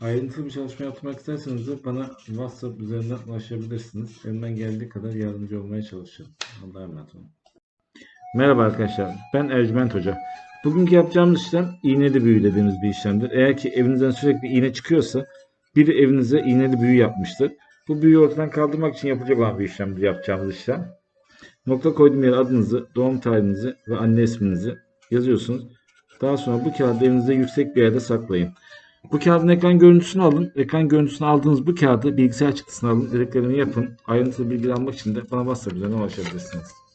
Ayrıntılı bir çalışma yapmak isterseniz de bana WhatsApp üzerinden ulaşabilirsiniz. Elimden geldiği kadar yardımcı olmaya çalışırım. Allah'a emanet olun. Merhaba arkadaşlar. Ben Ercüment Hoca. Bugünkü yapacağımız işlem iğneli büyü dediğimiz bir işlemdir. Eğer ki evinizden sürekli iğne çıkıyorsa biri evinize iğneli büyü yapmıştır. Bu büyüyü ortadan kaldırmak için yapılacak olan bir işlemdir yapacağımız işlem. Nokta koyduğum yere adınızı, doğum tarihinizi ve anne isminizi yazıyorsunuz. Daha sonra bu kağıdı evinizde yüksek bir yerde saklayın. Bu kağıdın ekran görüntüsünü alın. Ekran görüntüsünü aldığınız bu kağıdı bilgisayar çıktısına alın. Dediklerimi yapın. Ayrıntılı bilgi almak için de bana WhatsApp.